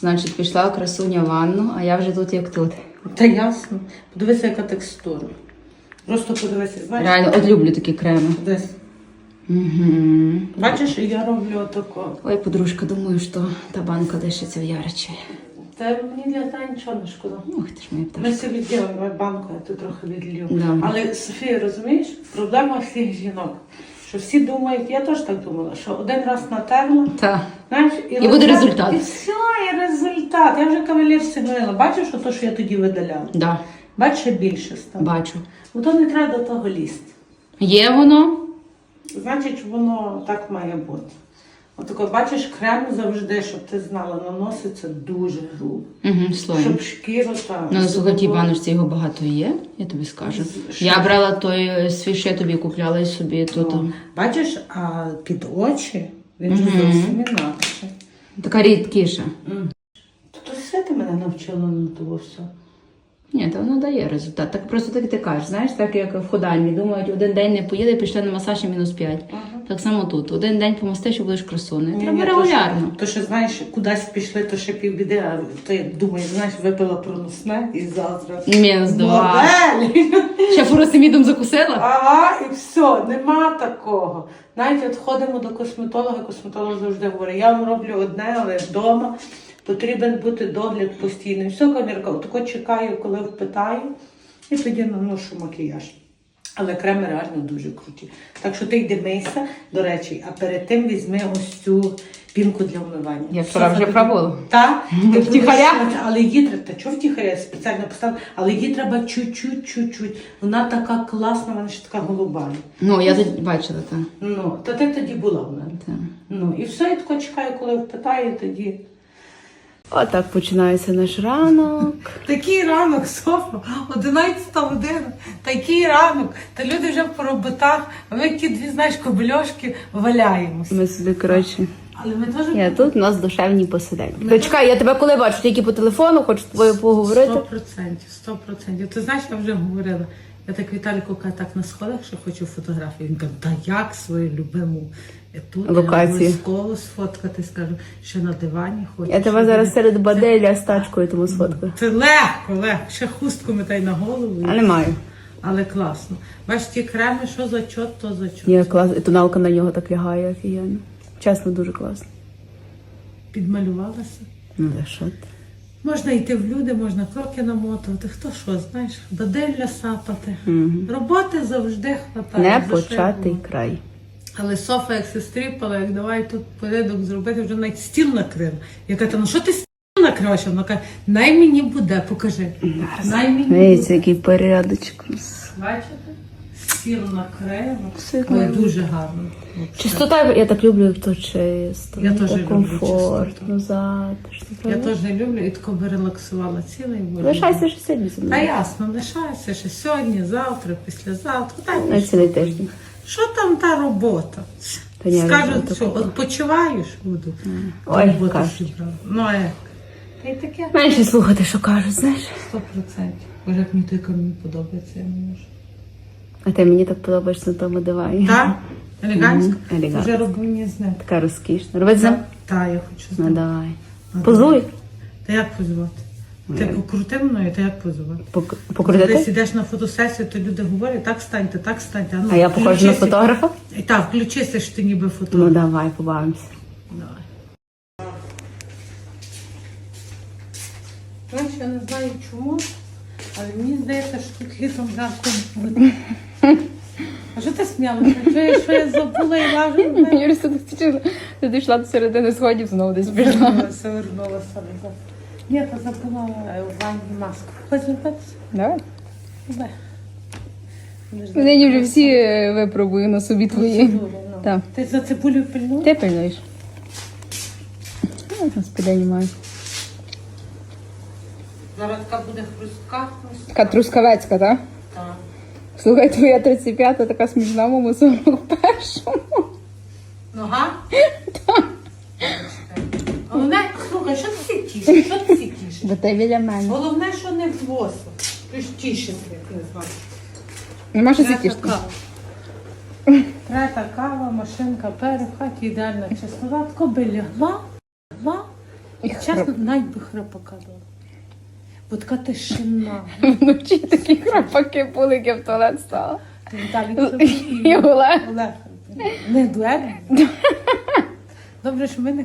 Значить, пішла красуня в ванну, а я вже тут як тут. Та ясно. Подивися, яка текстура. Просто подивися, знаєш, Реально, от люблю такі креми. десь. Угу. Бачиш, я роблю отако. Ой, подружка, думаю, що та банка лишиться в яричі. Та мені для та нічого не шкода. Ух ти ж моя Ми пташка. собі ділимо банку, я тут трохи відлью. Да. Але Софія, розумієш, проблема всіх жінок. Що всі думають, я теж так думала, що один раз натерла, Та. знаєш, І буде результат. І все, і результат. Я вже кавалер говорила, Бачиш, що то, що я тоді видаляла? Да, Бачу, більше стало. бачу. Бо то не треба до того лізти. Є воно? Значить, воно так має бути. Отако, бачиш, крем завжди, щоб ти знала, наноситься дуже грубо. Угу, слоєм. Щоб шкіра та Ну, слухай, тій баночці його багато є, я тобі скажу. Що? Я брала той е, свій, що я тобі купляла і собі тут. Ну, Бачиш, а під очі він Мгм. зовсім інакше. Така рідкіша. То все ти мене навчила на того все. Ні, то воно дає результат. Так просто так ти кажеш, знаєш, так як в ходальні. Думають, один день не поїде, пішли на масаж і мінус 5. Так само тут. Один день помастиш, і будеш красунею. Ні, Треба ні, то регулярно. То ще, знаєш, кудись пішли, то ще півбіди, а ти думаєш, знаєш, випила проносне і завтра. Мінус два. Модель! Ще фуросемідом закусила? Ага, і все, нема такого. Навіть от ходимо до косметолога, косметолог завжди говорить, я вам роблю одне, але вдома потрібен бути догляд постійний. Все, камірка, тако чекаю, коли впитаю, і тоді наношу макіяж. Але креми реально дуже круті. Так що ти йди мийся, до речі, а перед тим візьми ось цю пінку для вмивання. Я вчора вже Софа, пробувала. Так? Втіхаря? Але її треба, та чого втіхаря, я спеціально поставила, але її треба чуть-чуть, чуть-чуть. Вона така класна, вона ще така голуба. Ну, я тоді бачила, так. Ну, то ти тоді була в мене. Та. Ну, і все, я тако чекаю, коли впитаю, тоді. Отак починається наш ранок. Такий ранок, Софа, 11 година, такий ранок. Та люди вже по роботах, а ми ті дві, знаєш, кобельошки валяємося. Ми собі, коротше. Але ми теж Я тут у нас душевні посиденьки. То чекай, я тебе коли бачу, тільки по телефону, хочу з тобою поговорити. Сто процентів, сто процентів. Ти знаєш, я вже говорила. Я так Віталіку каже, так на сходах, що хочу фотографії. Він каже, та як свою любиму тут Локацію. обов'язково сфоткати, скажу, що на дивані хочу. Я тебе зараз серед баделя з тачкою тому сфоткаю. Це легко, легко. Ще хустку метай на голову. Але маю. Але класно. Бачиш, ті креми, що за чот, то за чот. Ні, клас. І тоналка на нього так лягає офігенно. Чесно, дуже класно. Підмалювалася. Ну, за що ти? Можна йти в люди, можна кроки намотувати. Хто що, знаєш, баделля сапати. Мгм. Роботи завжди хватає. Не початий край. Але Софа, як сестріпала, як давай тут порядок зробити, вже навіть стіл накрила. Я кажу, ну що ти стіл накриваєш? Вона каже, най мені буде, покажи. Най мені буде. Який порядочок. Бачите? Стіл накрила. Все дуже гарно. Чистота, я так люблю, як то чисто. Я теж люблю комфортно, затишно. Я правда? теж люблю і тако би релаксувала цілий волю. Лишайся ще сьогодні зі Та мною. ясно, лишайся ще сьогодні, завтра, післязавтра. Та На цілий тиждень. Що там та робота? Та ні, Скажуть, що така. відпочиваєш буду. Ой, Роботу кажуть. зібрала. Ну, а як? Та й таке. Менше слухати, що кажуть, знаєш. Сто процентів. Боже, як мені той камінь подобається, я не можу. А ти мені так подобаєшся на тому дивані. Так? Елегантсько? Мгм, елегантно. Вже роблю мені. Така розкішна. Робить за? Так, я хочу Ну ним. давай. Позуй. Та як позивати? Ти покрути мною, та як позивати? Пок- Ти Покрутити? на фотосесію, то люди говорять, так станьте, так станьте. ну, А я похожа на включися. фотографа? І Так, включися, що ти ніби Ну фотограф. давай, побавимося. Давай. Знаєш, я не знаю чому, але мені здається, що тут літом жарко буде. А що ти сміялася? Чуєш, що я забула і лажу? Юрій, ти ти дійшла до середини сходів, знову десь пішла. Вернулася, вернулася. Ні, та забула е, в ванні маску. Хочеш запитатися? Давай. Ми Нині вже всі е, випробую на собі твої. ну. Так. Ти за цибулю пильнув? Ти пильнуєш? Ну, там маю. Зараз така буде хрустка. Така трускавецька, так? Так. Слухай, твоя 35-та така смішна, моєму 41-му. Нога? Так. Головне, слухай, що ти всі тішиш? Що ти всі тішиш? Бо ти біля мене. Головне, що не в восу. Ти ж тішиш, як не знаю. Нема що Трета сітішки. кава. Трета кава, машинка, пере, в хаті ідеальна чистота. Тако би лягла, лягла Чесно, навіть би храпака дала. Бо така тишина. Вночі такі храпаки були, як я в туалет стала. Віталій І. Олег. Олег. Не дует. Добре, що ми не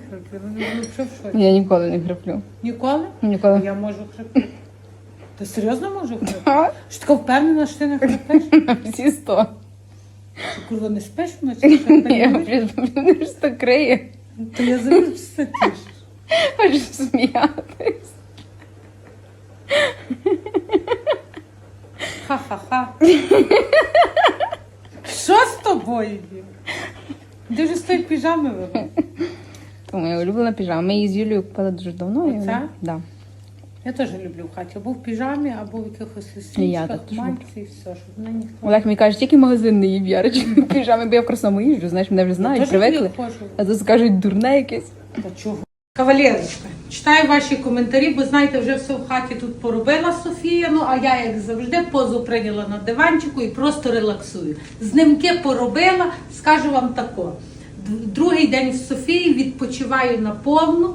вже в шоці. Я ніколи не храплю. Ніколи? Ніколи. Я можу храпіти. Ти серйозно можу храпіти? А? Що така впевнена, що ти не храпиш? Всі сто. Ти курва не спиш вночі? що Я храпиш? просто криє. То я завжди все тіш. Хочу сміятись. Ха-ха-ха. Що з тобою? Ти вже з тої піжами. То моя улюблена піжама. Ми її з Юлією купили дуже давно. і Оце? вона- Да. Я теж люблю в хаті. Або в піжамі, або в якихось І я лисичках, і все, щоб мене ніхто Олег мені каже, тільки магазин не їв Ярич в піжамі, бо я в красному їжджу, знаєш, мене вже знають, Теж привикли. ходжу. А тут скажуть дурне якесь. Та чого? Кавалерочка, читаю ваші коментарі, бо знаєте, вже все в хаті тут поробила Софія. Ну а я, як завжди, позу прийняла на диванчику і просто релаксую. Знимки поробила, скажу вам тако. Другий день в Софії відпочиваю наповну.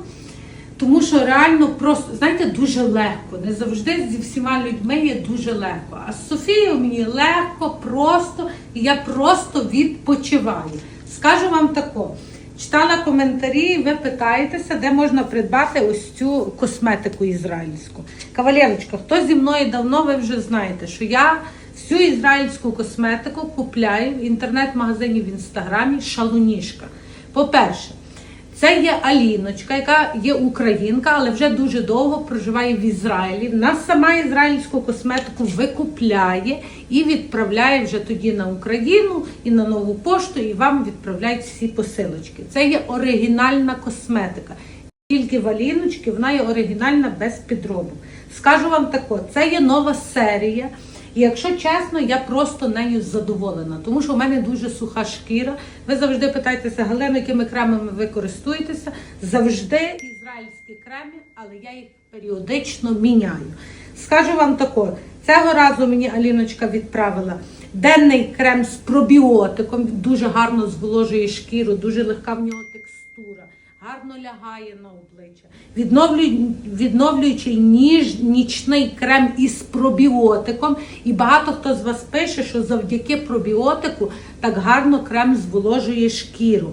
Тому що реально просто, знаєте, дуже легко. Не завжди зі всіма людьми є дуже легко. А з Софією мені легко, просто, і я просто відпочиваю. Скажу вам тако. Читала коментарі, ви питаєтеся, де можна придбати ось цю косметику ізраїльську. Кавалерочка, хто зі мною давно, ви вже знаєте, що я всю ізраїльську косметику купляю в інтернет-магазині в інстаграмі Шалунішка. По-перше, це є Аліночка, яка є українка, але вже дуже довго проживає в Ізраїлі. Нас сама ізраїльську косметику викупляє і відправляє вже тоді на Україну і на нову пошту, і вам відправляють всі посилочки. Це є оригінальна косметика. Тільки в Аліночки вона є оригінальна без підробу. Скажу вам тако, це є нова серія. І якщо чесно, я просто нею задоволена, тому що в мене дуже суха шкіра. Ви завжди питаєтеся, Галина, якими кремами ви користуєтеся? Завжди ізраїльські креми, але я їх періодично міняю. Скажу вам тако, цього разу мені Аліночка відправила денний крем з пробіотиком, дуже гарно зволожує шкіру, дуже легка в нього текстура гарно лягає на обличчя. Відновлюй, відновлюючий ніж, нічний крем із пробіотиком. І багато хто з вас пише, що завдяки пробіотику так гарно крем зволожує шкіру.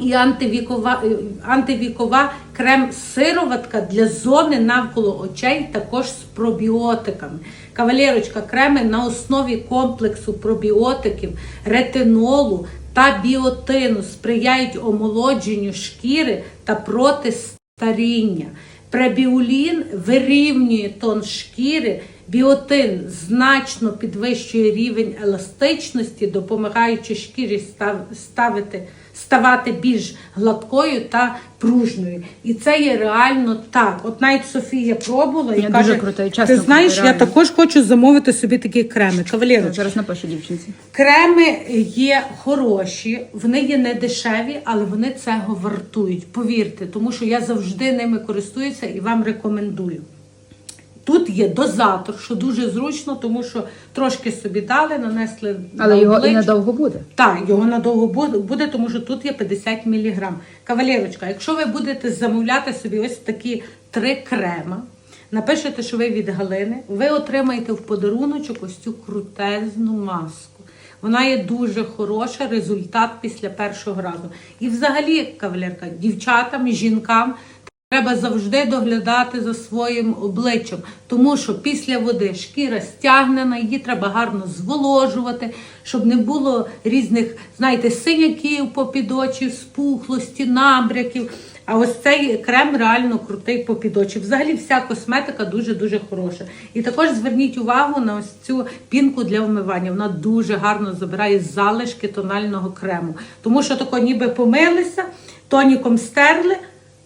І антивікова, е, антивікова крем-сироватка для зони навколо очей також з пробіотиками. Кавалерочка, креми на основі комплексу пробіотиків, ретинолу та біотину сприяють омолодженню шкіри та проти старіння. Пребіулін вирівнює тон шкіри, біотин значно підвищує рівень еластичності, допомагаючи шкірі став- ставити, ставати більш гладкою та пружною. І це є реально так. От навіть Софія пробувала і Я каже, круто, чесно ти знаєш, я реально». також хочу замовити собі такі креми. Кавалерочка, Зараз напишу дівчинці. Креми є хороші, вони є не дешеві, але вони цього вартують. Повірте, тому що я завжди ними користуюся і вам рекомендую. Тут є дозатор, що дуже зручно, тому що трошки собі дали, нанесли. Але на його і надовго буде. Так, його надовго буде, буде, тому що тут є 50 мг. Кавалерочка, якщо ви будете замовляти собі ось такі три крема, напишете, що ви від Галини, ви отримаєте в подаруночок ось цю крутезну маску. Вона є дуже хороша, результат після першого разу. І взагалі, кавалерка, дівчатам, жінкам Треба завжди доглядати за своїм обличчям, тому що після води шкіра стягнена, її треба гарно зволожувати, щоб не було різних, знаєте, синяків по очі, спухлості, набряків. А ось цей крем реально крутий по очі. Взагалі вся косметика дуже-дуже хороша. І також зверніть увагу на ось цю пінку для вмивання. Вона дуже гарно забирає залишки тонального крему. Тому що тако ніби помилися, тоніком стерли,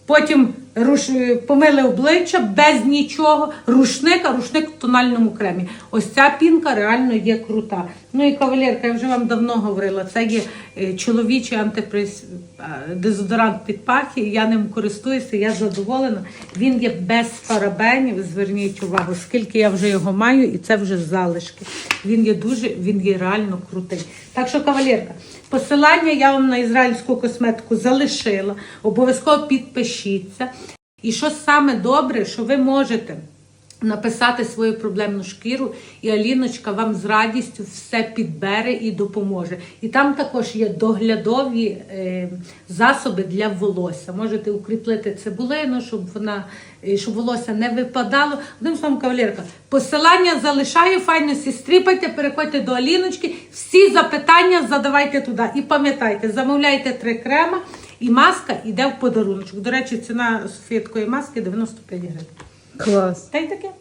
Потім руш... помили обличчя без нічого, рушник, а рушник в тональному кремі. Ось ця пінка реально є крута. Ну і кавалерка, я вже вам давно говорила, це є е, чоловічий антиприс... е, дезодорант під пахи, я ним користуюся, я задоволена. Він є без фарабенів, зверніть увагу, скільки я вже його маю, і це вже залишки. Він є дуже, він є реально крутий. Так що, кавалерка, посилання я вам на ізраїльську косметику залишила. Обов'язково підпишіться. І що саме добре, що ви можете написати свою проблемну шкіру, і Аліночка вам з радістю все підбере і допоможе. І там також є доглядові е, засоби для волосся. Можете укріплити цибулину, щоб вона е, щоб волосся не випадало. Одним словом, кавалерка, посилання залишаю, файно стріпайте, переходьте до Аліночки. Всі запитання задавайте туди. І пам'ятайте, замовляйте три крема, і маска йде в подарунок. До речі, ціна Софія такої маски 95 гривень. Клас. Та й таке.